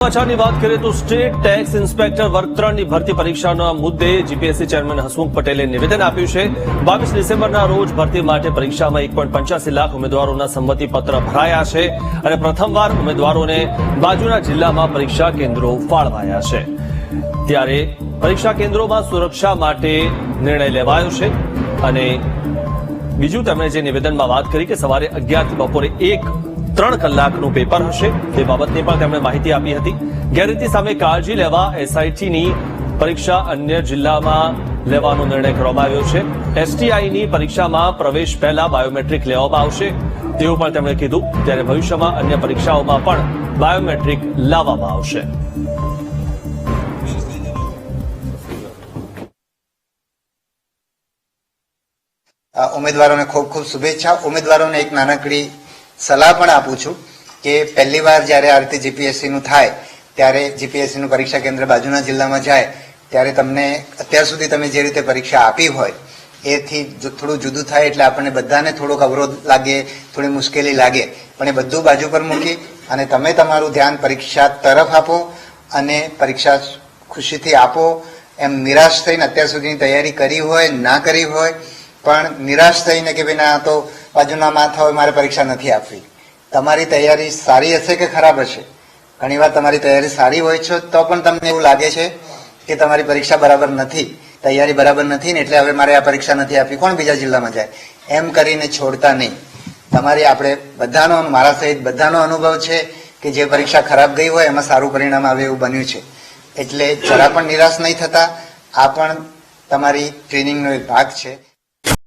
સમાચારની વાત કરીએ તો સ્ટેટ ટેક્સ ઇન્સ્પેક્ટર વર્ગ ભરતી પરીક્ષાના મુદ્દે જીપીએસસી ચેરમેન હસમુખ પટેલે નિવેદન આપ્યું છે. બાવીસ ડિસેમ્બરના રોજ ભરતી માટે પરીક્ષામાં એક પોઈન્ટ પંચ્યાસી લાખ ઉમેદવારોના સંમતિપત્ર ભરાયા છે અને પ્રથમવાર ઉમેદવારોને બાજુના જિલ્લામાં પરીક્ષા કેન્દ્રો ફાળવાયા છે. ત્યારે પરીક્ષા કેન્દ્રોમાં સુરક્ષા માટે નિર્ણય લેવાયો છે અને બીજું તેમણે જે નિવેદનમાં વાત કરી કે સવારે અગિયારથી બપોરે એક ત્રણ કલાકનું પેપર હશે. તે બાબતની પણ તેમણે માહિતી આપી હતી. ગેરરીતિ સામે કાળજી લેવા એસઆઈટીની પરીક્ષા અન્ય જિલ્લામાં લેવાનો નિર્ણય કરવામાં આવ્યો છે. એસટીઆઈની પરીક્ષામાં પ્રવેશ પહેલા બાયોમેટ્રિક લેવામાં આવશે. તેવું પણ તેમણે કીધું. ત્યારે ભવિષ્યમાં અન્ય પરીક્ષાઓમાં પણ બાયોમેટ્રિક લાવવામાં આવશે. ઉમેદવારોને ખૂબ ખૂબ શુભેચ્છા. ઉમેદવારોને એક નાનકડી સલાહ પણ આપું છું કે પહેલી વાર જ્યારે આ રીતે જીપીએસસીનું થાય, ત્યારે જીપીએસસીનું પરીક્ષા કેન્દ્ર બાજુના જિલ્લામાં જાય, ત્યારે તમને અત્યાર સુધી તમે જે રીતે પરીક્ષા આપી હોય, એથી થોડું જુદું થાય એટલે આપણને બધાને થોડોક અવરોધ લાગે, થોડી મુશ્કેલી લાગે. પણ એ બધું બાજુ પર મૂકી અને તમે તમારું ધ્યાન પરીક્ષા તરફ આપો અને પરીક્ષા ખુશીથી આપો. એમ નિરાશ થઈને અત્યાર સુધીની તૈયારી કરી હોય, ના કરી હોય પણ નિરાશ થઈને કે ભાઈ ના તો બાજુના માથા હોય મારે પરીક્ષા નથી આપવી. તમારી તૈયારી સારી હશે કે ખરાબ હશે? ઘણીવાર તમારી તૈયારી સારી હોય છે, તો પણ તમને એવું લાગે છે કે તમારી પરીક્ષા બરાબર નથી, તૈયારી બરાબર નથી ને એટલે હવે મારે આ પરીક્ષા નથી આપવી. કોણ બીજા જિલ્લામાં જાય? એમ કરીને છોડતા નહીં. તમારી આપણે બધાનો, મારા સહિત બધાનો અનુભવ છે કે જે પરીક્ષા ખરાબ ગઈ હોય એમાં સારું પરિણામ આવે એવું બન્યું છે. એટલે જરા પણ નિરાશ નહીં થતા, આ પણ તમારી ટ્રેનિંગનો એક ભાગ છે.